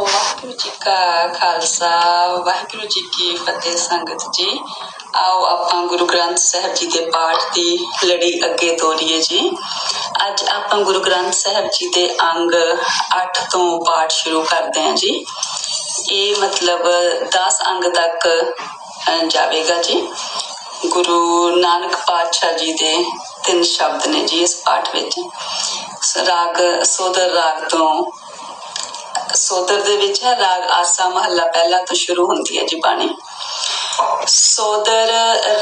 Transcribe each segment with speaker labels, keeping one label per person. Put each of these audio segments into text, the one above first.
Speaker 1: ਵਾਹਿਗੁਰੂ ਜੀ ਕਾ ਖਾਲਸਾ, ਵਾਹਿਗੁਰੂ ਜੀ ਕੀ ਫਤਿਹ ਸੰਗਤ ਜੀ। ਆਓ ਆਪਾਂ ਗੁਰੂ ਗ੍ਰੰਥ ਸਾਹਿਬ ਜੀ ਦੇ ਪਾਠ ਦੀ ਲੜੀ ਅੱਗੇ ਤੋਰੀਏ ਜੀ। ਅੱਜ ਆਪਾਂ ਗੁਰੂ ਗ੍ਰੰਥ ਸਾਹਿਬ ਜੀ ਦੇ ਅੰਗ 8 ਤੋਂ ਪਾਠ ਸ਼ੁਰੂ ਕਰਦੇ ਹਾਂ ਜੀ। ਇਹ ਮਤਲਬ 10 ਅੰਗ ਤੱਕ ਜਾਵੇਗਾ ਜੀ। ਗੁਰੂ ਨਾਨਕ ਪਾਤਸ਼ਾਹ ਜੀ ਦੇ ਤਿੰਨ ਸ਼ਬਦ ਨੇ ਜੀ ਇਸ ਪਾਠ ਵਿੱਚ। ਰਾਗ, ਸੋਦਰ ਰਾਗ ਤੋਂ ਸੋਦਰ ਦੇ ਵਿੱਚ ਹੈ, ਰਾਗ ਆਸਾ ਮਹੱਲਾ ਪਹਿਲਾ ਤੋਂ ਸ਼ੁਰੂ ਹੁੰਦੀ ਹੈ ਜੀ ਬਾਣੀ। ਸੋਦਰ,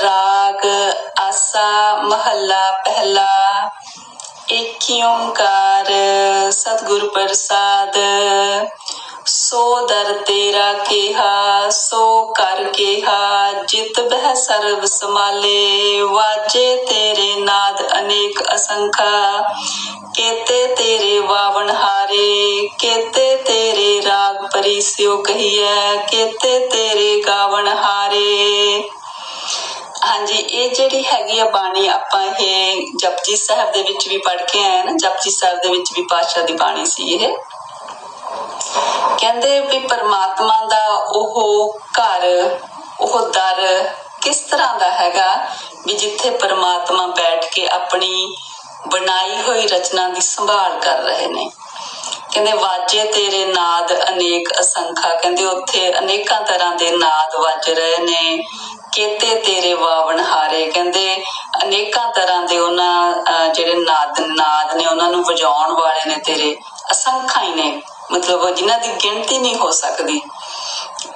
Speaker 1: ਰਾਗ, ਆਸਾ ਮਹੱਲਾ ਪਹਿਲਾ, ਏਕ ਓੰਕਾਰ, ਸਤਿਗੁਰ ਪ੍ਰਸਾਦ। ਸੋ ਦਰ ਤੇਰਾ ਕਿਹਾ, ਸੋ ਕਰ ਕਿਹਾ, ਜਿਤ ਬਹਿ ਸਰਬ ਸਮਾਲੇ ਵਾਜੇ ਤੇਰੇ ਨਾਦ ਅਨੇਕ ਅਸੰਖਾ। ਕੇਤੇ ਤੇਰੇ ਵਾਵਣ ਹਾਰੇ, ਕੇਤੇ ਤੇਰੇ ਰਾਗ ਪਰਿਸਿਓ ਕਹੀਐ, ਕੇਤੇ ਤੇਰੇ ਗਾਵਣ ਹਾਰੇ। ਹਾਂਜੀ, ਇਹ ਜਿਹੜੀ ਹੈਗੀ ਆ ਬਾਣੀ ਆਪਾਂ ਇਹ ਜਪਜੀ ਸਾਹਿਬ ਦੇ ਵਿੱਚ ਵੀ ਪੜ੍ਹ ਕੇ ਆਏ ਨਾ, ਜਪਜੀ ਸਾਹਿਬ ਦੇ ਵਿੱਚ ਵੀ ਪਾਤਸ਼ਾਹ ਦੀ ਬਾਣੀ ਸੀ ਇਹ। ਕਹਿੰਦੇ ਵੀ ਪਰਮਾਤਮਾ ਦਾ ਉਹ ਘਰ, ਉਹ ਦਰ ਕਿਸ ਤਰ੍ਹਾਂ ਦਾ ਹੈਗਾ ਵੀ ਜਿੱਥੇ ਪਰਮਾਤਮਾ ਬੈਠ ਕੇ ਆਪਣੀ ਬਣਾਈ ਹੋਈ ਰਚਨਾ ਦੀ ਸੰਭਾਲ ਕਰ ਰਹੇ ਨੇ। ਕਹਿੰਦੇ, ਵਾਜੇ ਤੇਰੇ ਨਾਦ ਅਨੇਕ ਅਸੰਖਾ। ਕਹਿੰਦੇ, ਉੱਥੇ ਅਨੇਕਾਂ ਤਰ੍ਹਾਂ ਦੇ ਨਾਦ ਵੱਜ ਰਹੇ ਨੇ। ਕੇਤੇ ਤੇਰੇ ਵਾਵਣ ਹਾਰੇ। ਕਹਿੰਦੇ, ਅਨੇਕਾਂ ਤਰ੍ਹਾਂ ਦੇ ਉਹਨਾਂ ਜਿਹੜੇ ਨਾਦ ਨਾਦ ਨੇ, ਉਹਨਾਂ ਨੂੰ ਵਜਾਉਣ ਵਾਲੇ ਨੇ ਤੇਰੇ। ਅਸੰਖਾ ਹੀ ਨੇ। ਮਤਲਬ ਜਿਨ੍ਹਾਂ ਦੀ ਗਿਣਤੀ ਨਹੀਂ ਹੋ ਸਕਦੀ।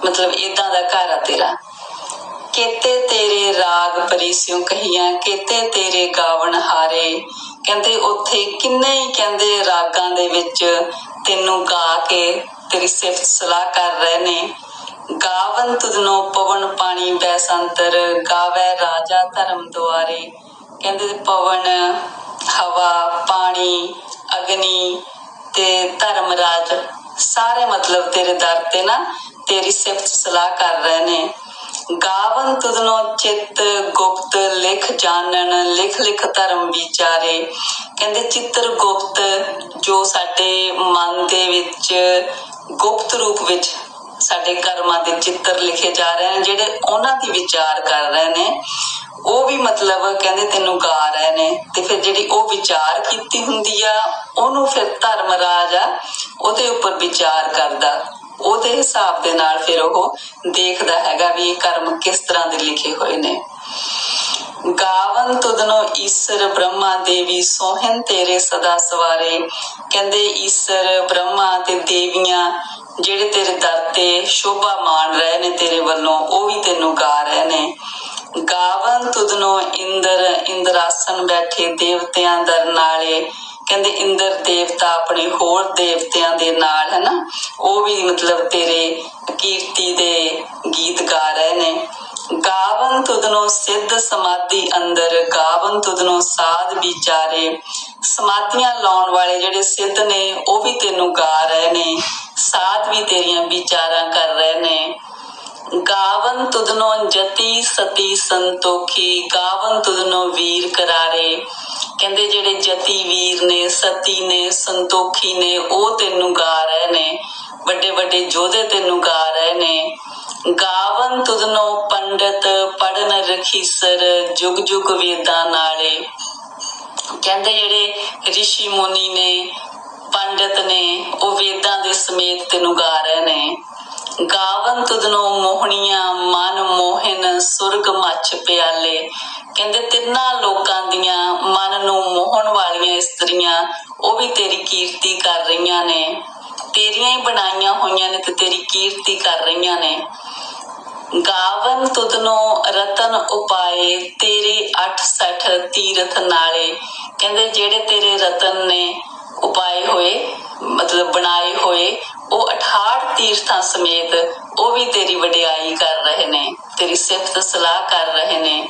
Speaker 1: ਮਤਲਬ ਇਦਾਂ ਦਾ ਘਰ ਆ ਤੇਰਾ। ਕੇਤੇ ਤੇਰੇ ਰਾਗ ਪਰਿਸ਼ਿਉ ਕਹੀਆਂ, ਕੇਤੇ ਤੇਰੇ ਗਾਵਣ ਹਾਰੇ। ਕਹਿੰਦੇ ਉੱਥੇ ਕਿੰਨੇ ਹੀ ਕਹਿੰਦੇ ਰਾਗਾਂ ਦੇ ਵਿੱਚ ਤੈਨੂੰ ਗਾ ਕੇ ਤੇਰੀ ਸਿਫਤ ਸਲਾਹ ਕਰ ਰਹੇ ਨੇ। ਗਾਵਨ ਤੁਧਨੋ ਪਵਨ ਪਾਣੀ ਬੈਸੰਤਰ, ਗਾਵੇ ਰਾਜਾ ਧਰਮ ਦੁਆਰੇ। ਕਹਿੰਦੇ ਪਵਨ, ਹਵਾ, ਪਾਣੀ, ਅਗਨੀ ਤੇ ਧਰਮ ਰਾਜ, ਸਾਰੇ ਮਤਲਬ ਤੇਰੇ ਦਰ ਤੇ ਨਾ ਤੇਰੀ ਸਿਫਤ ਸਲਾਹ ਕਰ ਰਹੇ ਨੇ। ਗਾਵਨ ਤੁਧਨੋ ਚਿੱਤ ਗੁਪਤ ਲਿਖ ਜਾਣਨ, ਲਿਖ ਲਿਖ ਧਰਮ ਵਿਚਾਰੇ। ਕਹਿੰਦੇ, ਚਿੱਤਰ ਗੁਪਤ ਜੋ ਸਾਡੇ ਮਨ ਦੇ ਵਿੱਚ ਗੁਪਤ ਰੂਪ ਵਿੱਚ ਸਾਡੇ ਕਰਮਾਂ ਦੇ ਚਿੱਤਰ ਲਿਖੇ ਜਾ ਰਹੇ ਨੇ, ਜਿਹੜੇ ਉਹਨਾਂ ਦੀ ਵਿਚਾਰ ਕਰ ਰਹੇ ਨੇ, ਉਹ ਵੀ ਮਤਲਬ ਕਹਿੰਦੇ ਤੈਨੂੰ ਗਾ ਰਹੇ ਨੇ। ਤੇ ਫਿਰ ਜਿਹੜੀ ਉਹ ਵਿਚਾਰ ਕੀਤੀ ਹੁੰਦੀ ਆ, ਉਹਨੂੰ ਫਿਰ ਧਰਮ ਰਾਜ ਆ ਉਹਦੇ ਉੱਪਰ ਵਿਚਾਰ ਕਰਦਾ। ਉਹਦੇ ਹਿਸਾਬ ਦੇ ਨਾਲ ਫਿਰ ਉਹ ਦੇਖਦਾ ਹੈਗਾ ਵੀ ਇਹ ਕਰਮ ਕਿਸ ਤਰ੍ਹਾਂ ਦੇ ਲਿਖੇ ਹੋਏ ਨੇ। ਗਾਵਨ ਤੁਧਨੋ ਈਸ਼ਰ ਬ੍ਰਹਮਾ ਦੇਵੀ ਸੋਹਣ ਤੇਰੇ ਸਦਾ ਸਵਾਰੇ। ਕਹਿੰਦੇ ਈਸ਼ਰ ਬ੍ਰਹਮਾ ਤੇ ਦੇਵੀਆਂ ਜਿਹੜੇ ਤੇਰੇ ਦਰ ਤੇ ਸ਼ੋਭਾ ਮਾਣ ਰਹੇ ਨੇ ਤੇਰੇ ਵੱਲੋਂ, ਉਹ ਵੀ ਤੈਨੂੰ ਗਾ ਰਹੇ ਨੇ। ਗਾਵਨ ਤੁਦਨੋ ਇੰਦਰ, ਇੰਦਰਾਸਨ ਬੈਠੇ ਦੇਵਤਿਆਂ ਦਰ ਨਾਲੇ। ਕਹਿੰਦੇ ਇੰਦਰ ਦੇਵਤਾ ਆਪਣੇ ਹੋਰ ਦੇਵਤਿਆਂ ਦੇ ਨਾਲ, ਹਨਾ? ਉਹ ਵੀ ਮਤਲਬ ਤੇਰੇ ਕੀਰਤੀ ਦੇ ਗੀਤ ਗਾ ਰਹੇ ਨੇ। ਗਾਵਨ ਤੁਧਨੋ ਸਿੱਧ ਸਮਾਧੀ ਅੰਦਰ, ਗਾਵਨ ਤੁਧਨੋ ਸਾਧ ਵਿਚਾਰੇ। ਸਮਾਧੀਆਂ ਲਾਉਣ ਵਾਲੇ ਜਿਹੜੇ ਸਿੱਧ ਨੇ, ਉਹ ਵੀ ਤੈਨੂੰ ਗਾ ਰਹੇ ਨੇ। ਸਾਧ ਵੀ ਤੇਰੀਆਂ ਵਿਚਾਰਾਂ ਕਰ ਰਹੇ ਨੇ। ਗਾਵਨ ਤੁਦਨੋ ਜਤੀ ਸਤੀ ਸੰਤੋਖੀ, ਗਾਵਨ ਤੁਦਨੋ ਵੀਰ ਕਰਾਰੇ। ਕਹਿੰਦੇ ਜਿਹੜੇ ਜਤੀ ਵੀਰ ਨੇ, ਸਤੀ ਨੇ, ਸੰਤੋਖੀ ਨੇ, ਉਹ ਤੈਨੂੰ ਗਾ ਰਹੇ ਨੇ। ਵੱਡੇ ਵੱਡੇ ਯੋਧੇ ਤੈਨੂੰ ਗਾ ਰਹੇ ਨੇ। ਗਾਵਨ ਤੁਧਨੋ ਪੰਡਤ ਪੜਨ ਰਖੀਸਰ ਜੁਗ ਜੁਗ ਵੇਦਾਂ ਨਾਲੇ। ਕਹਿੰਦੇ ਜਿਹੜੇ ઋષਿ ਮੁਨੀ ਨੇ, ਪੰਡਤ ਨੇ, ਉਹ ਵੇਦਾਂ ਦੇ ਸਮੇਤ ਤੈਨੂੰ ਗਾ ਰਹੇ ਨੇ। ਗਾਵਨ ਤੁਧਨੋ ਮੋਹਣੀਆਂ, ਮਨ ਮੋਹਨ, ਸੁਰਗ ਮੱਛ ਪਿਆਲੇ। ਕਹਿੰਦੇ ਤਿੰਨਾਂ ਲੋਕਾਂ ਦੀਆਂ ਮਨ ਨੂੰ ਮੋਹਣ ਵਾਲੀਆਂ ਇਸਤਰੀਆਂ, ਉਹ ਵੀ ਤੇਰੀ ਕੀਰਤੀ ਕਰ ਰਹੀਆਂ ਨੇ। ਤੇਰੀਆਂ ਹੀ ਬਣਾਈਆਂ ਹੋਈਆਂ ਨੇ ਤੇ ਤੇਰੀ ਕੀਰਤੀ ਕਰ ਰਹੀਆਂ ਨੇ। ਗਾਵਨ ਤੁਧਨੋ ਰਤਨ ਉਪਾਏ, ਤੇਰੇ 68 ਤੀਰਥ ਨਾਲੇ। ਕਹਿੰਦੇ ਜਿਹੜੇ ਤੇਰੇ ਰਤਨ ਨੇ ਉਪਾਏ ਹੋਏ, ਮਤਲਬ ਬਣਾਏ ਹੋਏ, ਉਹ 68 ਤੀਰਥਾਂ ਸਮੇਤ ਉਹ ਵੀ ਤੇਰੀ ਵਡਿਆਈ ਕਰ ਰਹੇ ਨੇ, ਤੇਰੀ ਸਿਫਤ ਸਲਾਹ ਕਰ ਰਹੇ ਨੇ।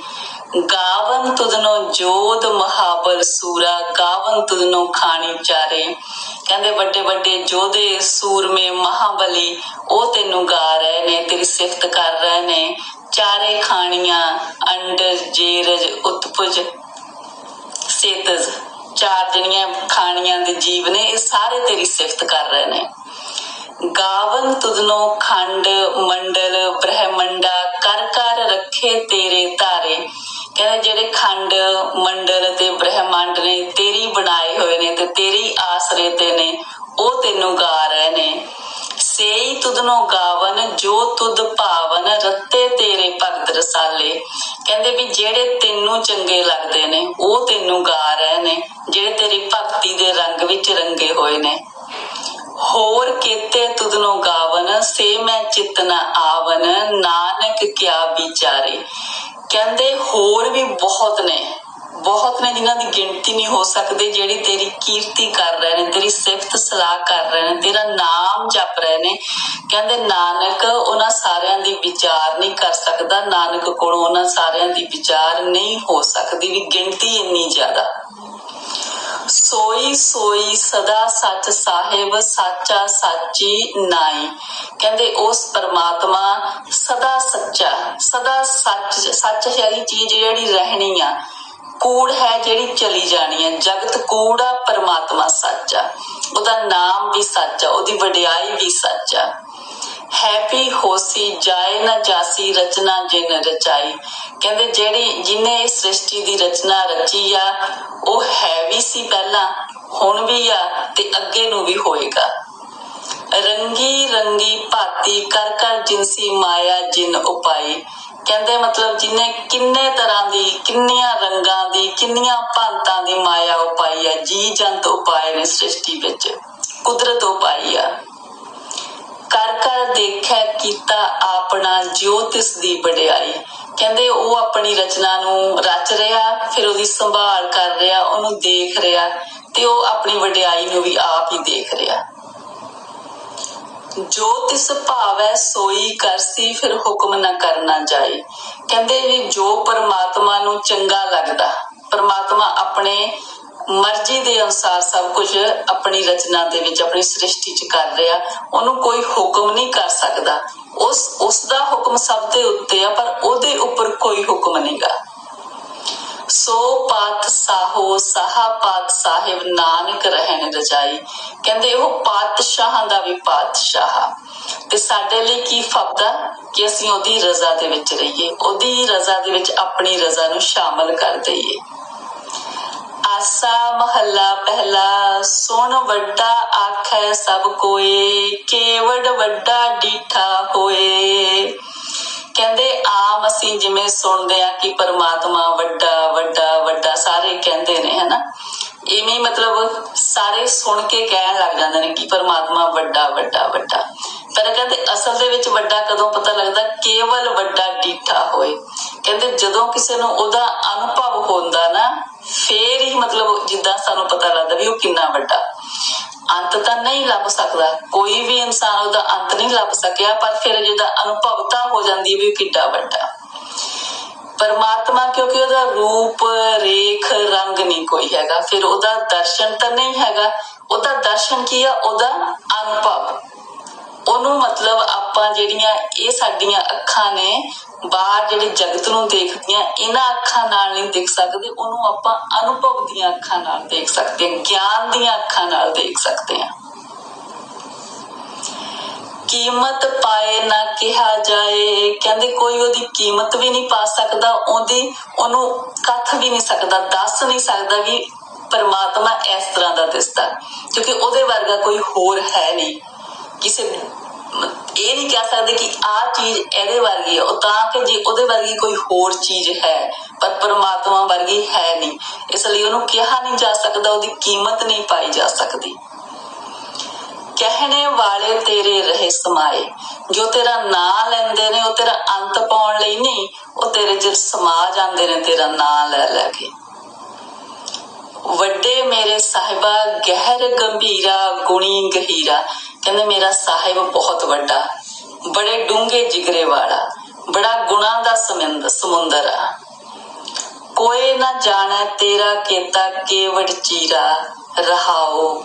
Speaker 1: ਗਾਵਨ ਤੁਧਨੋ ਜੋਧ ਮਹਾਬਲ ਸੂਰਾ, ਗਾਵਨ ਤੁਧਨੋ ਖਾਣੀ ਚਾਰੇ। ਕਹਿੰਦੇ ਵੱਡੇ ਵੱਡੇ ਯੋਧੇ ਸੂਰਮੇ ਮਹਾਬਲੀ, ਉਹ ਤੈਨੂੰ ਗਾ ਰਹੇ ਨੇ, ਤੇਰੀ ਸਿਫਤ ਕਰ ਰਹੇ ਨੇ। ਚਾਰੇ ਖਾਣੀਆਂ ਅੰਡਜ ਜੇਰਜ, ਉਤਪੁਜ, ਸੇਤਜ। ਚਾਰ ਜਿਹੜੀਆਂ ਖਾਣੀਆਂ ਦੇ ਜੀਵ ਨੇ, ਇਹ ਸਾਰੇ ਤੇਰੀ ਸਿਫਤ ਕਰ ਰਹੇ ਨੇ। ਗਾਵਨ ਗਾਵਨ ਤੁਧਨੋ ਖੰਡ, ਮੰਡਲ, ਬ੍ਰਹਮੰਡਾ, ਕਰ ਕਰ ਰੱਖੇ ਤੇਰੇ ਧਾਰੇ। ਕਹਿੰਦੇ ਜਿਹੜੇ ਖੰਡ, ਮੰਡਲ ਤੇ ਬ੍ਰਹਿਮੰਡ ਨੇ ਤੇਰੀ ਬਣਾਏ ਹੋਏ ਨੇ ਤੇ ਤੇਰੀ ਆਸਰੇ ਤੇ ਨੇ, ਉਹ ਤੈਨੂੰ ਗਾ ਰਹੇ ਨੇ। ਸੇਈ ਤੁਧਨੋ ਗਾਵਨ, ਜੋ ਤੁਧ ਭਾਵਨ, ਰੱਤੇ ਤੇਰੇ ਭਗਤ ਰਸਾਲੇ। ਕਹਿੰਦੇ ਵੀ ਜਿਹੜੇ ਤੈਨੂੰ ਚੰਗੇ ਲੱਗਦੇ ਨੇ, ਉਹ ਤੈਨੂੰ ਗਾ ਰਹੇ ਨੇ, ਜਿਹੜੇ ਤੇਰੀ ਭਗਤੀ ਦੇ ਰੰਗ ਵਿੱਚ ਰੰਗੇ ਹੋਏ ਨੇ। ਹੋਰ ਕੀਤੇ ਤੁਧਨੋ ਗਾਵਨ, ਸੇ ਮੈਂ ਚਿਤਨਾ ਆਵਨ, ਨਾਨਕ ਕਿਆ ਵਿਚਾਰੇ। ਕਹਿੰਦੇ ਹੋਰ ਵੀ ਬਹੁਤ ਨੇ ਬਹੁਤ ਨੇ ਜਿਨ੍ਹਾਂ ਦੀ ਗਿਣਤੀ ਨਹੀਂ ਹੋ ਸਕਦੀ, ਜਿਹੜੀ ਤੇਰੀ ਕੀਰਤੀ ਕਰ ਰਹੇ ਨੇ, ਤੇਰੀ ਸਿਫਤ ਸਲਾਹ ਕਰ ਰਹੇ ਨੇ, ਤੇਰਾ ਨਾਮ ਜਪ ਰਹੇ ਨੇ। ਕਹਿੰਦੇ ਨਾਨਕ ਉਹਨਾਂ ਸਾਰਿਆਂ ਦੀ ਵਿਚਾਰ ਨਹੀਂ ਕਰ ਸਕਦਾ, ਨਾਨਕ ਕੋਲੋਂ ਉਹਨਾਂ ਸਾਰਿਆਂ ਦੀ ਵਿਚਾਰ ਨਹੀਂ ਹੋ ਸਕਦੀ, ਵੀ ਗਿਣਤੀ ਇੰਨੀ ਜ਼ਿਆਦਾ। ਸੋਈ ਸੋਈ ਸਦਾ ਸੱਚ ਸਾਹਿਬ, ਸਾਚਾ ਸਾਚੀ ਨਾਈ। ਕਹਿੰਦੇ ਉਸ ਪਰਮਾਤਮਾ ਸਦਾ ਸੱਚਾ, ਸਦਾ ਸੱਚ ਸੱਚ ਵਾਲੀ ਚੀਜ਼ ਜਿਹੜੀ ਰਹਿਣੀ ਆ। ਕੂੜ ਹੈ ਜਿਹੜੀ ਚਲੀ ਜਾਣੀ ਹੈ ਜਗਤ ਕੂੜ ਆ, ਪਰਮਾਤਮਾ ਸੱਚ ਆ। ਉਹਦਾ ਨਾਮ ਵੀ ਸੱਚ ਆ, ਉਹਦੀ ਵਡਿਆਈ ਵੀ ਸੱਚ ਆ। ਹੈਪੀ ਹੋਸੀ, ਜਾਏ ਨਾ ਜਾਸੀ, ਰਚਨਾ ਜਿਨ ਰਚਾਈ। ਕਹਿੰਦੇ ਜਿਹੜੀ ਜਿਨੇ ਇਸ ਸ੍ਰਿਸ਼ਟੀ ਦੀ ਰਚਨਾ ਰਚੀ ਆ, ਉਹ ਹੈ ਵੀ ਸੀ ਪਹਿਲਾਂ, ਹੁਣ ਵੀ ਆ ਤੇ ਅੱਗੇ ਨੂੰ ਵੀ ਹੋਏਗਾ। ਰੰਗੀ ਰੰਗੀ ਭਾਤੀ ਕਰ ਕਰ ਜਿਨਸੀ ਮਾਇਆ, ਜਿਨ ਉਪਾਈ। ਕਹਿੰਦੇ ਮਤਲਬ ਜਿਨੇ ਕਿੰਨੇ ਤਰ੍ਹਾਂ ਦੀ, ਕਿੰਨੀਆਂ ਰੰਗਾਂ ਦੀ, ਕਿੰਨੀਆਂ ਭਾਂਤਾਂ ਦੀ ਮਾਇਆ ਉਪਾਈ ਆ ਜੀ ਜੰਤ ਉਪਾਏ ਨੇ ਸ੍ਰਿਸ਼ਟੀ ਵਿੱਚ। ਕੁਦਰਤ ਉਪਾਈ ਆ। ਕਰ ਕਰ ਦੇਖਿਆ, ਕੀਤਾ ਆਪਣਾ ਜਿਉ ਤਿਸ ਦੀ ਵਡਿਆਈ। ਕਹਿੰਦੇ ਉਹ ਆਪਣੀ ਰਚਨਾ ਨੂੰ ਰਚ ਰਿਹਾ, ਫਿਰ ਉਹਦੀ ਸੰਭਾਲ ਕਰ ਰਿਹਾ, ਉਹਨੂੰ ਦੇਖ ਰਿਹਾ ਤੇ ਉਹ ਆਪਣੀ ਵਡਿਆਈ ਨੂੰ ਵੀ ਆਪ ਹੀ ਦੇਖ ਰਿਹਾ। ਜੋ ਤਿਸ ਭਾਵੈ ਸੋਈ ਕਰਸੀ ਫਿਰ ਹੁਕਮ ਨਾ ਕਰਨਾ ਜਾਏ ਕਹਿੰਦੇ ਵੀ ਜੋ ਪਰਮਾਤਮਾ ਨੂੰ ਚੰਗਾ ਲੱਗਦਾ, ਪਰਮਾਤਮਾ ਆਪਣੇ ਮਰਜ਼ੀ ਦੇ ਅਨੁਸਾਰ ਸਭ ਕੁਝ ਆਪਣੀ ਰਚਨਾ ਦੇ ਵਿੱਚ, ਆਪਣੀ ਸ੍ਰਿਸ਼ਟੀ 'ਚ ਕਰ ਰਿਹਾ, ਉਹਨੂੰ ਕੋਈ ਹੁਕਮ ਨਹੀਂ ਕਰ ਸਕਦਾ। ਉਸ ਉਸ ਦਾ ਹੁਕਮ ਸਭ ਦੇ ਉੱਤੇ ਆ, ਪਰ ਉਹਦੇ ਉੱਪਰ ਕੋਈ ਹੁਕਮ ਨਹੀਂਗਾ। ਸੋ ਪਾਤ ਸਾਹੋ, ਸਾਹਾ ਪਾਤ ਸਾਹਿਬ, ਨਾਨਕ ਰਹਿਣ ਰਜਾਈ। ਕਹਿੰਦੇ ਉਹ ਪਾਤਸ਼ਾਹਾਂ ਦਾ ਵੀ ਪਾਤਸ਼ਾਹ ਤੇ ਸਾਡੇ ਲਈ ਕੀ ਫਬਦਾ ਕਿ ਅਸੀਂ ਉਹਦੀ ਰਜ਼ਾ ਦੇ ਵਿੱਚ ਰਹੀਏ, ਉਹਦੀ ਰਜ਼ਾ ਦੇ ਵਿੱਚ ਆਪਣੀ ਰਜ਼ਾ ਨੂੰ ਸ਼ਾਮਲ ਕਰ ਦਈਏ। ਆਸਾ ਮਹੱਲਾ ਪਹਿਲਾ, ਸੁਣ ਵੱਡਾ ਆਖੈ ਸਭ ਕੋਏ, ਕੇਵੜ ਵੱਡਾ ਡੀਠਾ ਹੋਏ। ਕਹਿੰਦੇ ਆਮ ਅਸੀਂ ਜਿਵੇਂ ਸੁਣਦੇ ਆ ਕਿ ਪਰਮਾਤਮਾ ਵੱਡਾ ਵੱਡਾ ਵੱਡਾ, ਸਾਰੇ ਕਹਿੰਦੇ ਨੇ, ਹਨਾ? ਇਵੇਂ ਮਤਲਬ ਸਾਰੇ ਸੁਣ ਕੇ ਕਹਿਣ ਲੱਗ ਜਾਂਦੇ ਨੇ ਕਿ ਪਰਮਾਤਮਾ ਵੱਡਾ ਵੱਡਾ ਵੱਡਾ। ਪਰ ਕਹਿੰਦੇ ਅਸਲ ਦੇ ਵਿੱਚ ਵੱਡਾ ਕਦੋਂ ਪਤਾ ਲੱਗਦਾ? ਕੇਵਲ ਵੱਡਾ ਡੀਠਾ ਹੋਏ। ਕਹਿੰਦੇ ਜਦੋਂ ਕਿਸੇ ਨੂੰ ਉਹਦਾ ਅਨੁਭਵ ਹੁੰਦਾ ਨਾ, ਫੇਰ ਹੀ ਮਤਲਬ ਜਿੱਦਾਂ ਸਾਨੂੰ ਪਤਾ ਲੱਗਦਾ ਵੀ ਉਹ ਕਿੰਨਾ ਵੱਡਾ। ਅੰਤ ਤਾਂ ਨਹੀਂ ਲੱਭ ਸਕਦਾ। ਕੋਈ ਵੀ ਇਨਸਾਨ ਉਹਦਾ ਅੰਤ ਨਹੀਂ ਲੱਭ ਸਕਿਆ, ਪਰ ਫਿਰ ਜਿਹਦਾ ਅਨੁਭਵਤਾ ਹੋ ਜਾਂਦੀ ਵੀ ਕਿੱਡਾ ਵੱਡਾ। ਪਰਮਾਤਮਾ ਕਿਉਂਕਿ ਉਹਦਾ ਰੂਪ, ਰੇਖ, ਰੰਗ ਨਹੀਂ ਕੋਈ ਹੈਗਾ। ਫਿਰ ਉਹਦਾ ਦਰਸ਼ਨ ਤਾਂ ਨਹੀਂ ਹੈਗਾ। ਉਹਦਾ ਦਰਸ਼ਨ ਕੀ ਆ? ਉਹਦਾ ਅਨੁਭਵ। ਉਹਨੂੰ ਮਤਲਬ ਆਪਾਂ ਜਿਹੜੀਆਂ ਇਹ ਸਾਡੀਆਂ ਅੱਖਾਂ ਨੇ, ਬਾਹਰ ਜਿਹੜੇ ਜਗਤ ਨੂੰ ਦੇਖਦੀਆਂ, ਇਹਨਾਂ ਅੱਖਾਂ ਨਾਲ ਨਹੀਂ ਦੇਖ ਸਕਦੇ, ਉਹਨੂੰ ਆਪਾਂ ਅਨੁਭਵ ਦੀਆਂ ਅੱਖਾਂ ਨਾਲ ਦੇਖ ਸਕਦੇ ਹਾਂ, ਗਿਆਨ ਦੀਆਂ ਅੱਖਾਂ ਨਾਲ ਦੇਖ ਸਕਦੇ ਹਾਂ। ਕੀਮਤ ਪਾਏ ਨਾ ਕਿਹਾ ਜਾਏ, ਕਹਿੰਦੇ ਕੋਈ ਉਹਦੀ ਕੀਮਤ ਵੀ ਨਹੀਂ ਪਾ ਸਕਦਾ, ਉਹਦੀ, ਉਹਨੂੰ ਕੱਖ ਵੀ ਨਹੀਂ ਸਕਦਾ, ਦੱਸ ਨਹੀਂ ਸਕਦਾ ਵੀ ਪਰਮਾਤਮਾ ਇਸ ਤਰ੍ਹਾਂ ਦਾ ਦਿਸਦਾ, ਕਿਉਂਕਿ ਉਹਦੇ ਵਰਗਾ ਕੋਈ ਹੋਰ ਹੈ ਨਹੀਂ। ਕਿਸੇ ਇਹ ਨਹੀਂ ਕਹਿ ਸਕਦੇ ਕਿ ਆ ਚੀਜ਼ ਇਹਦੇ ਵਰਗੀ ਹੈ। ਉਹ ਤਾਂ ਕਿ ਜੇ ਉਹਦੇ ਵਰਗੀ ਕੋਈ ਹੋਰ ਚੀਜ਼ ਹੈ, ਪਰ ਪਰਮਾਤਮਾ ਵਰਗੀ ਹੈ ਨਹੀਂ। ਇਸ ਲਈ ਉਹਨੂੰ ਕਿਹਾ ਨਹੀਂ ਜਾ ਸਕਦਾ, ਉਹਦੀ ਕੀਮਤ ਨਹੀਂ ਪਾਈ ਜਾ ਸਕਦੀ। ਕਹਿਣੇ ਵਾਲੇ ਤੇਰੇ ਰਹੇ ਸਮਾਏ। ਜੋ ਤੇਰਾ ਨਾਂ ਲੈਂਦੇ ਨੇ, ਉਹ ਤੇਰਾ ਅੰਤ ਪਾਉਣ ਲਈ ਨਹੀਂ, ਉਹ ਤੇਰੇ ਚ ਸਮਾ ਜਾਂਦੇ ਨੇ, ਤੇਰਾ ਨਾਂ ਲੈ ਲੈ ਕੇ। ਵੱਡੇ ਮੇਰੇ ਸਾਹਿਬਾ ਗਹਿਰ ਗੰਭੀਰਾ, ਗੁਣੀ ਗਹੀਰਾ। ਕਹਿੰਦੇ ਮੇਰਾ ਸਾਹਿਬ ਬਹੁਤ ਵੱਡਾ, ਬੜੇ ਡੂੰਘੇ ਜਿਗਰੇ ਵਾਲਾ, ਬੜਾ ਗੁਣਾ ਦਾ ਸਮੁੰਦਰ ਸਮੁੰਦਰ ਆ। ਕੋਈ ਨਾ ਜਾਣੇ ਤੇਰਾ ਕੀਤਾ ਕੇਵੜ ਚੀਰਾ, ਰਹਾਓ।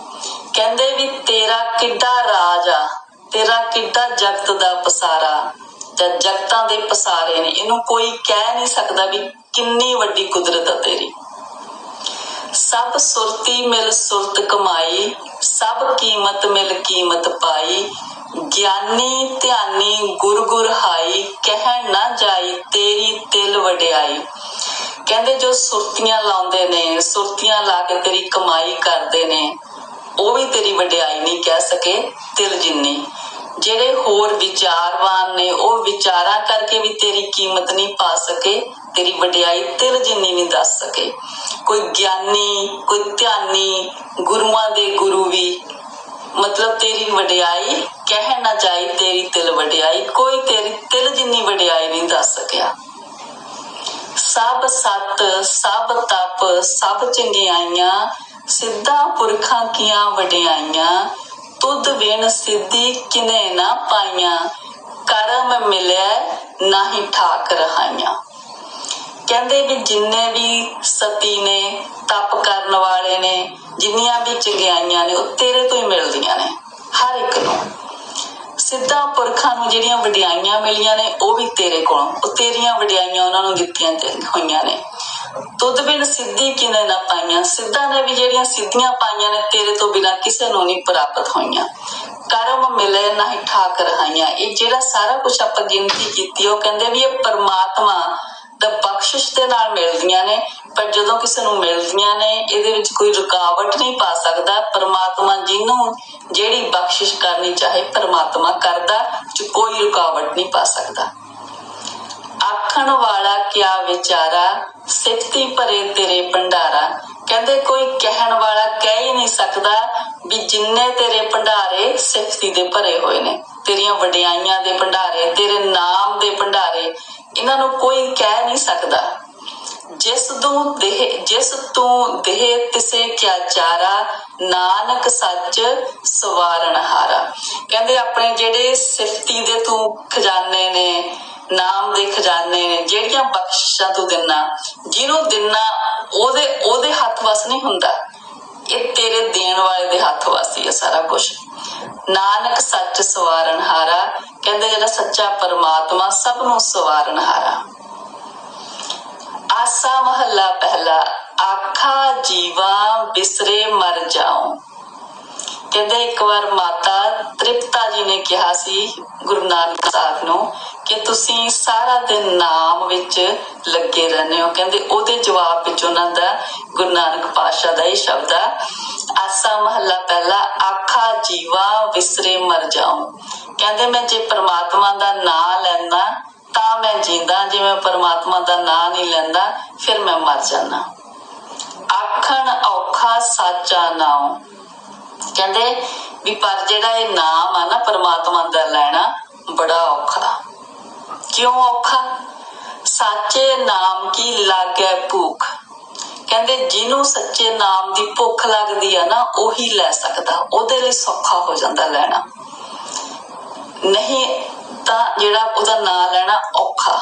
Speaker 1: ਕਹਿੰਦੇ ਵੀ ਤੇਰਾ ਕਿੱਡਾ ਰਾਜ ਆ, ਤੇਰਾ ਕਿੱਡਾ ਜਗਤ ਦਾ ਪਸਾਰਾ, ਜਾਂ ਜਗਤਾਂ ਦੇ ਪਸਾਰੇ ਨੇ। ਇਹਨੂੰ ਕੋਈ ਕਹਿ ਨਹੀਂ ਸਕਦਾ ਵੀ ਕਿੰਨੀ ਵੱਡੀ ਕੁਦਰਤ ਆ ਤੇਰੀ। ਸਭ ਸੁਰਤੀ ਮਿਲ ਸੁਰਤ ਕਮਾਈ, ਸਭ ਕੀਮਤ ਮਿਲ ਕੀਮਤ ਪਾਈ। ਗਿਆਨੀ ਧਿਆਨੀ ਗੁਰ ਗੁਰ ਹਾਈ ਕਹਿਣ ਨਾ ਜਾਈ ਤੇਰੀ ਤਿਲ ਵਡਿਆਈ। ਕਹਿੰਦੇ ਜੋ ਸੁਰਤੀਆਂ ਲਾਉਂਦੇ ਨੇ, ਸੁਰਤੀਆਂ ਲਾ ਕੇ ਤੇਰੀ ਕਮਾਈ ਕਰਦੇ ਨੇ, ਉਹ ਵੀ ਤੇਰੀ ਵਡਿਆਈ ਨਹੀਂ ਕਹਿ ਸਕੇ ਤਿਲ ਜਿੰਨੀ। ਜਿਹੜੇ ਹੋਰ ਵਿਚਾਰਵਾਨ ਨੇ, ਉਹ ਵਿਚਾਰਾਂ ਕਰਕੇ ਵੀ ਤੇਰੀ ਕੀਮਤ ਨਹੀਂ ਪਾ ਸਕੇ ਤੇਰੀ ਵਡਿਆਈ ਤਿਲ ਜਿੰਨੀ ਨਹੀਂ ਦੱਸ ਸਕੇ। ਕੋਈ ਗਿਆਨੀ, ਕੋਈ ਧਿਆਨੀ, ਗੁਰੂਆਂ ਦੇ ਗੁਰੂ ਵੀ, ਮਤਲਬ ਤੇਰੀ ਵਡਿਆਈ ਕਹਿ ਨਾ ਜਾਈ ਤੇਰੀ ਤਿਲ ਵਡਿਆਈ, ਕੋਈ ਤੇਰੀ ਤਿਲ ਜਿੰਨੀ ਵਡਿਆਈ ਨਹੀਂ ਦੱਸ ਸਕਿਆ। ਸਭ ਸਤ, ਸਭ ਤਪ, ਸਭ ਚੰਗਿਆਈਆਂ, ਸਿੱਧਾ ਪੁਰਖਾਂ ਕੀਆਂ ਵਡਿਆਈਆਂ, ਤੁਧ ਵਿਣ ਸਿੱਧੀ ਕਿਨੇ ਨਾ ਪਾਈਆਂ, ਕਰਮ ਮਿਲਿਆ ਨਾਹੀ ਠਾਕ ਰਹਾਈਆਂ। ਕਹਿੰਦੇ ਵੀ ਜਿੰਨੇ ਵੀ ਸਤੀ ਨੇ, ਤਪ ਕਰਨ ਵਾਲੇ ਨੇ, ਜਿੰਨੀਆਂ ਵੀ ਚੰਗਿਆਈਆਂ ਨੇ, ਉਹ ਤੇਰੇ ਤੋਂ ਹੀ ਮਿਲਦੀਆਂ ਨੇ, ਹਰ ਇੱਕ ਨੂੰ। ਸਿੱਧਾ ਪੁਰਖਾਂ ਨੂੰ ਜਿਹੜੀਆਂ ਵਡਿਆਈਆਂ ਮਿਲੀਆਂ ਨੇ, ਉਹ ਵੀ ਤੇਰੇ ਕੋਲੋਂ। ਉਹ ਤੇਰੀਆਂ ਵਡਿਆਈਆਂ ਉਹਨਾਂ ਨੂੰ ਦਿੱਤੀਆਂ ਹੋਈਆਂ ਨੇ। ਤੁਧ ਬਿਨ ਸਿੱਧੀ ਕਿਨੇ ਨਾ ਪਾਈਆਂ? ਸਿੱਧਾ ਨੇ ਵੀ ਜਿਹੜੀਆਂ ਸਿੱਧੀਆਂ ਪਾਈਆਂ ਨੇ, ਤੇਰੇ ਤੋਂ ਬਿਨਾ ਕਿਸੇ ਨੂੰ ਨਹੀਂ ਪ੍ਰਾਪਤ ਹੋਈਆਂ। ਕਰਮ ਮਿਲੇ ਨਾ ਹੀ ਠਾਕ ਰਹਾਈਆਂ ਇਹ ਜਿਹੜਾ ਸਾਰਾ ਕੁਝ ਆਪਾਂ ਗਿਣਤੀ ਕੀਤੀ, ਉਹ ਕਹਿੰਦੇ ਵੀ ਇਹ ਪਰਮਾਤਮਾ ਦਾ ਬਖਸ਼ਿਸ਼ ਦੇ ਨਾਲ ਮਿਲਦੀਆਂ ਨੇ, ਪਰ ਜਦੋਂ ਕਿਸੇ ਨੂੰ ਮਿਲਦੀਆਂ ਨੇ, ਇਹਦੇ ਵਿੱਚ ਕੋਈ ਰੁਕਾਵਟ ਨਹੀਂ ਪਾ ਸਕਦਾ। ਪਰਮਾਤਮਾ ਜਿਹਨੂੰ ਜਿਹੜੀ ਬਖਸ਼ਿਸ਼ ਕਰਨੀ ਚਾਹੇ ਪਰਮਾਤਮਾ ਕਰਦਾ, ਚ ਕੋਈ ਰੁਕਾਵਟ ਨਹੀਂ ਪਾ ਸਕਦਾ। ਆਖਣ ਵਾਲਾ ਕਿਆ ਵਿਚਾਰਾ ਸਿਫਤੀ ਭਰੇ ਤੇਰੇ ਭੰਡਾਰਾ। ਕਹਿੰਦੇ, ਕੋਈ ਕਹਿਣ ਵਾਲਾ ਕਹਿ ਹੀ ਨਹੀਂ ਸਕਦਾ ਵੀ ਜਿੰਨੇ ਤੇਰੇ ਭੰਡਾਰੇ ਸਿਫਤੀ ਦੇ ਭਰੇ ਹੋਏ ਨੇ। ਤੇਰੀਆਂ ਵਡਿਆਈਆਂ ਦੇ ਭੰਡਾਰੇ, ਤੇਰੇ ਨਾਮ ਦੇ ਭੰਡਾਰੇ ਇਹਨਾਂ ਨੂੰ ਕੋਈ ਕਹਿ ਨਹੀਂ ਸਕਦਾ। ਜਿਸ ਤੂੰ ਦੇਹ, ਜਿਸ ਤੂੰ ਦੇਹ ਤਿਸੇ ਕਿਆ ਚਾਰਾ, ਨਾਨਕ ਸੱਚ ਸਵਾਰਨ ਹਾਰਾ। ਕਹਿੰਦੇ ਆਪਣੇ ਜਿਹੜੇ ਸਿਫਤੀ ਦੇ ਤੂੰ ਖਜ਼ਾਨੇ ਨੇ, ਨਾਮ ਦੇ ਖਜ਼ਾਨੇ ਨੇ, ਜਿਹੜੀਆਂ ਬਖਸ਼ਾਂ ਤੂੰ ਦਿਨਾ, ਜਿਹਨੂੰ ਦਿਨਾ ਉਹਦੇ ਉਹਦੇ ਹੱਥ ਵਸ ਨਹੀਂ ਹੁੰਦਾ। ਇਹ ਤੇਰੇ ਦੇਣ ਵਾਲੇ ਦੇ ਹੱਥ ਵਾਸੀ ਹੀ ਹੈ ਸਾਰਾ ਕੁਝ ਨਾਨਕ ਸੱਚ ਸਵਾਰਨ ਹਾਰਾ ਕਹਿੰਦੇ ਜਿਹੜਾ ਸੱਚਾ ਪਰਮਾਤਮਾ ਸਭ ਨੂੰ ਸਵਾਰਨ ਹਾਰਾ ਆਸਾ ਮਹੱਲਾ ਪਹਿਲਾ, ਆਖਾ ਜੀਵਾ ਬਿਸਰੇ ਮਰ ਜਾਉ। ਕਹਿੰਦੇ ਇੱਕ ਵਾਰ ਮਾਤਾ ਤ੍ਰਿਪਤਾ ਜੀ ਨੇ ਕਿਹਾ ਸੀ ਗੁਰੂ ਨਾਨਕ ਸਾਹਿਬ ਨੂੰ ਕਿ ਤੁਸੀਂ ਸਾਰਾ ਦਿਨ ਨਾਮ ਵਿੱਚ ਲੱਗੇ ਰਹਿੰਦੇ ਹੋ। ਕਹਿੰਦੇ ਉਹਦੇ ਜਵਾਬ ਵਿੱਚ ਉਹਨਾਂ ਦਾ ਗੁਰੂ ਨਾਨਕ ਪਾਤਸ਼ਾਹ ਦਾ ਇਹ ਸ਼ਬਦ ਆ, ਆਸਾ ਮਹੱਲਾ ਪਹਿਲਾ ਆਖਾ ਜੀਵਾ ਵਿਸਰੇ ਮਰ ਜਾਉ। ਕਹਿੰਦੇ ਮੈਂ ਜੇ ਪ੍ਰਮਾਤਮਾ ਦਾ ਨਾਮ ਲੈਂਦਾ ਤਾਂ ਮੈਂ ਜਿੰਦਾ, ਜੇ ਮੈਂ ਪਰਮਾਤਮਾ ਦਾ ਨਾਮ ਨਹੀਂ ਲੈਂਦਾ ਫਿਰ ਮੈਂ ਮਰ ਜਾਣਾ ਆਖਣ ਔਖਾ ਸਾਚਾ ਨਾਉ ਕਹਿੰਦੇ ਵੀ ਪਰ ਜਿਹੜਾ ਇਹ ਨਾਮ ਆ ਨਾ ਪਰਮਾਤਮਾ ਦਾ ਲੈਣਾ ਬੜਾ ਔਖਾ। ਕਿਉਂ ਔਖਾ? ਸਾਚੇ ਨਾਮ ਕੀ ਲਾਗੇ ਭੁੱਖ? ਕਹਿੰਦੇ ਜਿਹਨੂੰ ਸੱਚੇ ਨਾਮ ਦੀ ਭੁੱਖ ਲੱਗਦੀ ਆ ਨਾ, ਉਹੀ ਲੈ ਸਕਦਾ। ਉਹਦੇ ਲਈ ਸੌਖਾ ਹੋ ਜਾਂਦਾ ਲੈਣਾ। ਨਹੀਂ ਤਾਂ ਜਿਹੜਾ ਉਹਦਾ ਨਾਂ ਲੈਣਾ ਔਖਾ।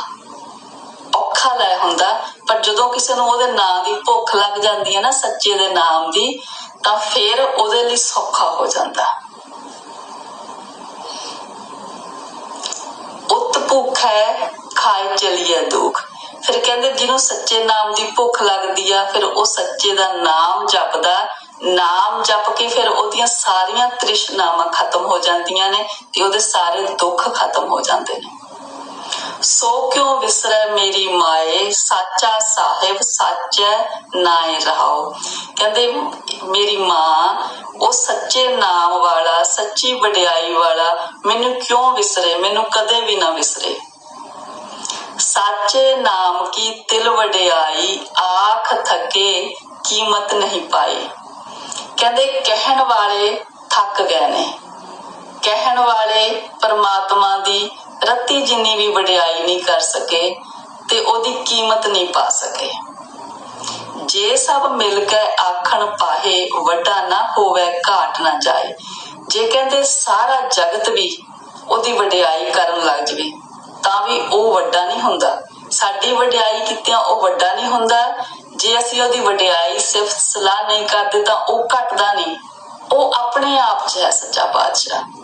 Speaker 1: ਔਖਾ ਲੈ ਹੁੰਦਾ, ਪਰ ਜਦੋਂ ਕਿਸੇ ਨੂੰ ਉਹਦੇ ਨਾਂ ਦੀ ਭੁੱਖ ਲੱਗ ਜਾਂਦੀ ਹੈ ਨਾ, ਸੱਚੇ ਦੇ ਨਾਮ ਦੀ ਤਾਂ ਫਿਰ ਉਹਦੇ ਲਈ ਸੌਖਾ ਹੋ ਜਾਂਦਾ। ਉਤ ਭੁੱਖ ਹੈ, ਖਾਏ ਚਲੀਏ ਦੁੱਖ। ਫਿਰ ਕਹਿੰਦੇ ਜਿਹਨੂੰ ਸੱਚੇ ਨਾਮ ਦੀ ਭੁੱਖ ਲੱਗਦੀ ਆ, ਫਿਰ ਉਹ ਸੱਚੇ ਦਾ ਨਾਮ ਜਪਦਾ। ਨਾਮ ਜਪ ਕੇ ਫਿਰ ਉਹਦੀਆਂ ਸਾਰੀਆਂ ਤ੍ਰਿਸ਼ਨਾਵਾਂ ਖਤਮ ਹੋ ਜਾਂਦੀਆਂ ਨੇ ਤੇ ਉਹਦੇ ਸਾਰੇ ਦੁੱਖ ਖਤਮ ਹੋ ਜਾਂਦੇ ਨੇ। ਸੋ ਕਿਉ ਵਿਸਰੈ ਮੇਰੀ ਮਾਏ? ਸਾਚਾ ਸਾਹਿਬ ਸਾਚੈ ਨਾਏ ਰਹਾਓ। ਕਹਿੰਦੇ, ਮੇਰੀ ਮਾਂ, ਉਹ ਸੱਚੇ ਨਾਮ ਵਾਲਾ, ਸੱਚੀ ਵਡਿਆਈ ਵਾਲਾ ਮੈਨੂੰ ਕਿਉਂ ਵਿਸਰੇ? ਮੈਨੂੰ ਕਦੇ ਵੀ ਨਾ ਵਿਸਰੇ। ਸਾਚੇ ਨਾਮ ਕੀ ਤਿਲ ਵਡਿਆਈ? ਆਖ ਥਕੇ ਕੀਮਤ ਨਹੀਂ ਪਾਈ। ਕਹਿੰਦੇ, ਕਹਿਣ ਵਾਲੇ ਥੱਕ ਗਏ ਨੇ। ਕਹਿਣ ਵਾਲੇ ਪਰਮਾਤਮਾ ਦੀ ਰੱਤੀ ਜਿੰਨੀ ਵੀ ਵਡਿਆਈ ਨਹੀਂ ਕਰ ਸਕੇ ਤੇ ਉਹਦੀ ਕੀਮਤ ਨਹੀਂ ਪਾ ਸਕੇ। ਜੇ ਸਭ ਮਿਲ ਕੇ ਆਖਣ ਪਾਹੇ ਵੱਡਾ ਨਾ ਹੋਵੇ, ਘਾਟ ਨਾ ਜਾਏ, ਜੇ ਕਹਿੰਦੇ ਸਾਰਾ ਜਗਤ ਵੀ ਉਹਦੀ ਵਡਿਆਈ ਕਰਨ ਲੱਗ ਜਵੇ, ਤਾਂ ਵੀ ਉਹ ਵੱਡਾ ਨਹੀਂ ਹੁੰਦਾ। ਸਾਡੀ ਵਡਿਆਈ ਕੀਤਿਆਂ ਉਹ ਵੱਡਾ ਨਹੀਂ ਹੁੰਦਾ। ਜੇ ਅਸੀਂ ਉਹਦੀ ਵਡਿਆਈ ਸਿਰਫ ਸਲਾਹ ਨਹੀਂ ਕਰਦੇ, ਤਾਂ ਉਹ ਘਟਦਾ ਨਹੀਂ। ਉਹ ਆਪਣੇ ਆਪ 'ਚ ਹੈ ਸੱਚਾ ਬਾਦਸ਼ਾਹ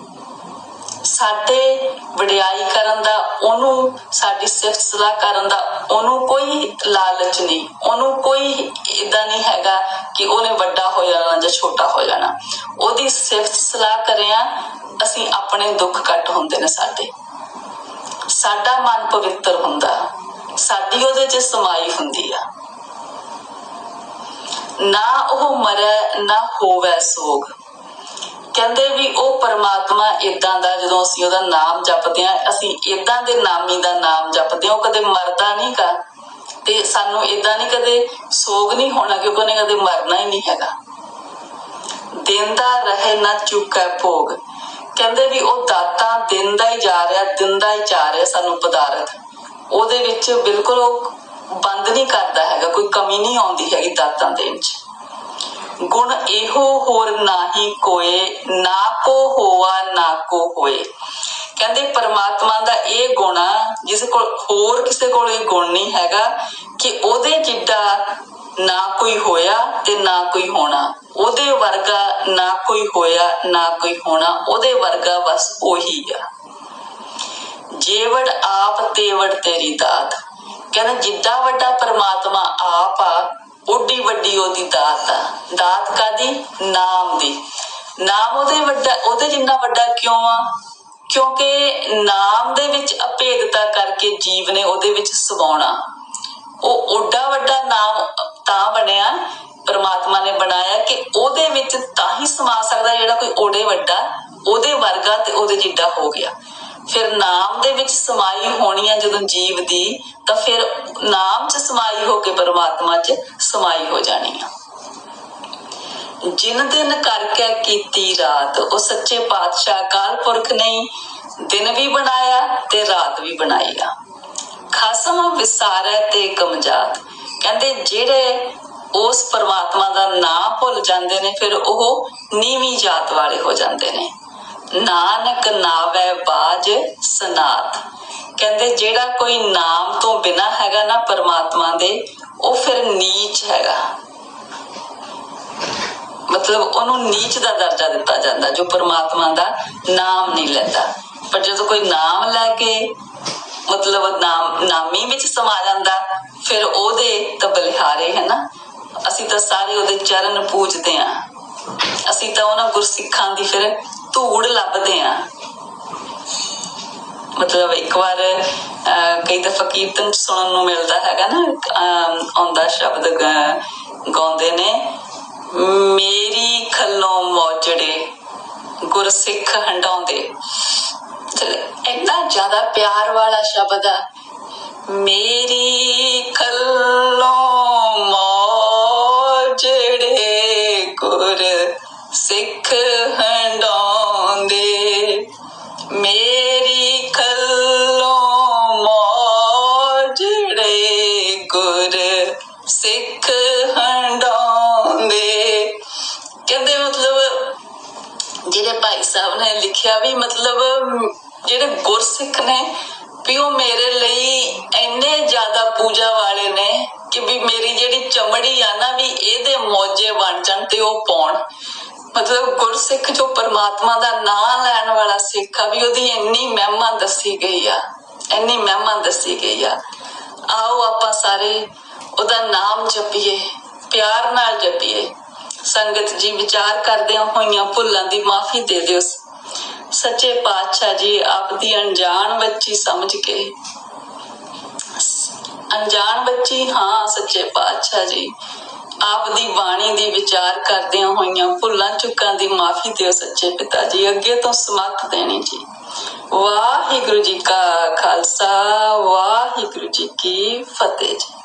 Speaker 1: ਸਾਡੇ ਵਡਿਆਈ ਕਰਨ ਦਾ, ਉਹਨੂੰ ਸਾਡੀ ਸਿਫਤ ਸਲਾਹ ਕਰਨ ਦਾ, ਉਹਨੂੰ ਕੋਈ ਲਾਲਚ ਨਹੀਂ। ਉਹਨੂੰ ਕੋਈ ਇਦਾਂ ਨਹੀਂ ਹੈਗਾ ਕਿ ਉਹਨੇ ਵੱਡਾ ਹੋ ਜਾਣਾ ਜਾਂ ਛੋਟਾ ਹੋ ਜਾਣਾ। ਉਹਦੀ ਸਿਫਤ ਸਲਾਹ ਕਰਿਆ ਅਸੀਂ ਆਪਣੇ ਦੁੱਖ ਕੱਟ ਹੁੰਦੇ ਨੇ ਸਾਡੇ। ਸਾਡਾ ਮਨ ਪਵਿੱਤਰ ਹੁੰਦਾ। ਸਾਡੀ ਉਹਦੇ 'ਚ ਸਮਾਈ ਹੁੰਦੀ ਆ। ਨਾ ਉਹ ਮਰੇ, ਨਾ ਹੋਵੇ ਸੋਗ। ਕਹਿੰਦੇ ਵੀ ਉਹ ਪਰਮਾਤਮਾ ਇਦਾਂ ਦਾ, ਜਦੋਂ ਅਸੀਂ ਉਹਦਾ ਨਾਮ ਜਪਦੇ ਆ ਅਸੀਂ ਇਦਾਂ ਦੇ ਨਾਮੀ ਦਾ ਨਾਮ ਜਪਦੇ ਆ ਉਹ ਕਦੇ ਮਰਦਾ ਨਹੀਂ ਗਾ। ਤੇ ਸਾਨੂੰ ਇਦਾਂ ਨਹੀਂ ਕਦੇ ਸੋਗ ਨਹੀਂ ਹੋਣਾ, ਕਿਉਂਕਿ ਉਹਨੇ ਕਦੇ ਮਰਨਾ ਹੀ ਨਹੀਂ ਹੈਗਾ। ਦਿੰਦਾ ਰਹੇ ਨਾ ਚੁੱਕਾ ਭੋਗ। ਕਹਿੰਦੇ ਵੀ ਉਹ ਦਾਤਾ ਦਿੰਦਾ ਹੀ ਜਾ ਰਿਹਾ ਦਿੰਦਾ ਹੀ ਜਾ ਰਿਹਾ ਸਾਨੂੰ ਪਦਾਰਥ। ਉਹਦੇ ਵਿੱਚ ਬਿਲਕੁਲ ਉਹ ਬੰਦ ਨਹੀਂ ਕਰਦਾ ਹੈਗਾ, ਕੋਈ ਕਮੀ ਨਹੀਂ ਆਉਂਦੀ ਹੈਗੀ ਦਾਤਾਂ ਦੇ ਵਿੱਚ ਗੁਣ ਇਹੋ ਹੋਰ ਨਾਹੀ ਕੋਏ, ਨਾ ਕੋ ਹੋਆ, ਨਾ ਕੋ ਹੋਏ। ਕਹਿੰਦੇ ਪਰਮਾਤਮਾ ਦਾ ਇਹ ਗੁਣ ਆ, ਜਿਸ ਕੋਲ ਹੋਰ ਕਿਸੇ ਕੋਲ ਇਹ ਗੁਣ ਨਹੀਂ ਹੈਗਾ, ਕਿ ਉਹਦੇ ਜਿੱਡਾ ਨਾ ਕੋਈ ਹੋਇਆ ਤੇ ਨਾ ਕੋਈ ਹੋਣਾ। ਉਹਦੇ ਵਰਗਾ ਨਾ ਕੋਈ ਹੋਇਆ, ਨਾ ਕੋਈ ਹੋਣਾ। ਉਹਦੇ ਵਰਗਾ ਬਸ ਉਹੀ ਆ। ਜੇਵੜ ਆਪ, ਤੇਵੜ ਤੇਰੀ ਦਾਤ। ਕਹਿੰਦਾ ਜਿੱਡਾ ਵੱਡਾ ਪਰਮਾਤਮਾ ਆਪ ਆ ਓਡੀ ਵੱਡੀ ਉਹਦੀ ਦਾਤ ਆ। ਦਾਤ ਕਾਦੀ ਨਾਮ ਦੀ। ਨਾਮ ਉਹਦੇ ਵੱਡਾ ਉਹਦੇ ਜਿੰਨਾ ਵੱਡਾ ਕਿਉਂ ਆ? ਕਿਉਂਕਿ ਨਾਮ ਦੇ ਵਿੱਚ ਅਭੇਦਤਾ ਕਰਕੇ ਜੀਵ ਨੇ ਉਹਦੇ ਵਿੱਚ ਸਵਾਉਣਾ। ਉਹ ਓਡਾ ਵੱਡਾ ਨਾਮ ਤਾਂ ਬਣਿਆ, ਪਰਮਾਤਮਾ ਨੇ ਬਣਾਇਆ ਕਿ ਉਹਦੇ ਵਿੱਚ ਤਾਂ ਹੀ ਸਮਾ ਸਕਦਾ ਜਿਹੜਾ ਕੋਈ ਓਡੇ ਵੱਡਾ, ਉਹਦੇ ਵਰਗਾ ਤੇ ਉਹਦੇ ਜਿੱਡਾ ਹੋ ਗਿਆ। ਫਿਰ ਨਾਮ ਦੇ ਵਿੱਚ ਸਮਾਈ ਹੋਣੀ ਹੈ ਜਦੋਂ ਜੀਵ ਦੀ, ਤਾਂ ਫਿਰ ਨਾਮ 'ਚ ਸਮਾਈ ਹੋ ਕੇ ਪਰਮਾਤਮਾ 'ਚ ਸਮਾਈ ਹੋ ਜਾਣੀ ਆ। ਜਿਨ ਦਿਨ ਕਰਕੇ ਕੀਤੀ ਰਾਤ, ਉਹ ਸੱਚੇ ਪਾਤਸ਼ਾਹ ਕਾਲ ਪੁਰਖ ਨੇ ਦਿਨ ਵੀ ਬਣਾਇਆ ਤੇ ਰਾਤ ਵੀ ਬਣਾਈ ਆ। ਖਸਮ ਵਿਸਾਰੈ ਤੇ ਕਮਜਾਤ ਕਹਿੰਦੇ ਜਿਹੜੇ ਉਸ ਪਰਮਾਤਮਾ ਦਾ ਨਾਮ ਭੁੱਲ ਜਾਂਦੇ ਨੇ, ਫਿਰ ਉਹ ਨੀਵੀਂ ਜਾਤ ਵਾਲੇ ਹੋ ਜਾਂਦੇ ਨੇ। ਨਾਨਕ ਨਾਵੇ ਬਾਜ ਸਨਾਤ। ਕਹਿੰਦੇ ਜਿਹੜਾ ਕੋਈ ਨਾਮ ਤੋਂ ਬਿਨਾ ਹੈਗਾ ਨਾ ਪਰਮਾਤਮਾ ਦੇ, ਉਹ ਫਿਰ ਨੀਚ ਹੈਗਾ। ਮਤਲਬ ਉਹਨੂੰ ਨੀਚ ਦਾ ਦਰਜਾ ਦਿੱਤਾ ਜਾਂਦਾ, ਜੋ ਪਰਮਾਤਮਾ ਦਾ ਨਾਮ ਨਹੀਂ ਲੈਂਦਾ। ਪਰ ਜਦੋਂ ਕੋਈ ਨਾਮ ਲੈ ਕੇ, ਮਤਲਬ ਨਾਮ, ਨਾਮੀ ਵਿੱਚ ਸਮਾ ਜਾਂਦਾ, ਫਿਰ ਉਹਦੇ ਤਾਂ ਬਲਿਹਾਰੇ ਹੈ ਨਾ। ਅਸੀਂ ਤਾਂ ਸਾਰੇ ਉਹਦੇ ਚਰਨ ਪੂਜਦੇ ਆਂ ਅਸੀਂ ਤਾਂ ਉਹਨਾਂ ਗੁਰਸਿੱਖਾਂ ਦੀ ਫਿਰ ਧੂੜ ਲੱਭਦੇ ਆਂ। ਮਤਲਬ ਇੱਕ ਵਾਰ ਕਈ ਦਫਾ ਕੀਰਤਨ ਸੁਣਨ ਨੂੰ ਮਿਲਦਾ ਹੈਗਾ ਨਾ ਆਉਂਦਾ ਸ਼ਬਦ ਗਾਉਂਦੇ ਨੇ, ਮੇਰੀ ਖੱਲੋਂ ਮੋਜੜੇ, ਗੁਰਸਿੱਖ ਹੰਡਾਉਂਦੇ ਇੰਨਾ ਜ਼ਿਆਦਾ ਪਿਆਰ ਵਾਲਾ ਸ਼ਬਦ ਆ। ਮੇਰੀ ਖੱਲੋਂ ਸਿੱਖ ਨੇ ਵੀ ਉਹ ਮੇਰੇ ਲਈ ਇੰਨੇ ਜ਼ਿਆਦਾ ਪੂਜਾ ਵਾਲੇ ਨੇ ਕਿ ਵੀ ਮੇਰੀ ਜਿਹੜੀ ਚਮੜੀ ਆ ਨਾ ਵੀ ਇਹਦੇ ਮੋਜੇ ਬਣ ਜਾਣ ਤੇ ਉਹ ਪਾਉਣ। ਮਤਲਬ ਗੁਰਸਿੱਖ ਜੋ ਪਰਮਾਤਮਾ ਦਾ ਨਾਮ ਲੈਣ ਵਾਲਾ ਸਿੱਖ ਆ ਵੀ ਉਹਦੀ ਇੰਨੀ ਮਹਿਮਾ ਦੱਸੀ ਗਈ ਆ, ਇੰਨੀ ਮਹਿਮਾ ਦੱਸੀ ਗਈ ਆ। ਆਓ ਆਪਾਂ ਸਾਰੇ ਉਹਦਾ ਨਾਮ ਜਪੀਏ, ਪਿਆਰ ਨਾਲ ਜਪੀਏ। ਸੰਗਤ ਜੀ ਵਿਚਾਰ ਕਰਦਿਆਂ ਹੋਈਆਂ ਭੁੱਲਾਂ ਦੀ ਮਾਫੀ ਦੇ ਦਿਓ। ਸੱਚੇ ਪਾਤਸ਼ਾਹ ਜੀ, ਆਪ ਦੀ ਅਣਜਾਣ ਬੱਚੀ ਸਮਝ ਕੇ। ਅਣਜਾਣ ਬੱਚੀ, ਹਾਂ, ਸੱਚੇ ਪਾਤਸ਼ਾਹ ਜੀ। ਆਪ ਦੀ ਬਾਣੀ ਦੀ ਵਿਚਾਰ ਕਰਦਿਆਂ ਹੋਈਆਂ ਭੁੱਲਾਂ, ਚੁੱਕਾਂ ਦੀ ਮਾਫੀ ਦਿਓ ਸੱਚੇ ਪਿਤਾ ਜੀ, ਅੱਗੇ ਤੋਂ ਸਮੱਤ ਦੇਣੀ ਜੀ। ਵਾਹਿਗੁਰੂ ਜੀ ਕਾ ਖਾਲਸਾ, ਵਾਹਿਗੁਰੂ ਜੀ ਕੀ ਫਤਿਹ ਜੀ।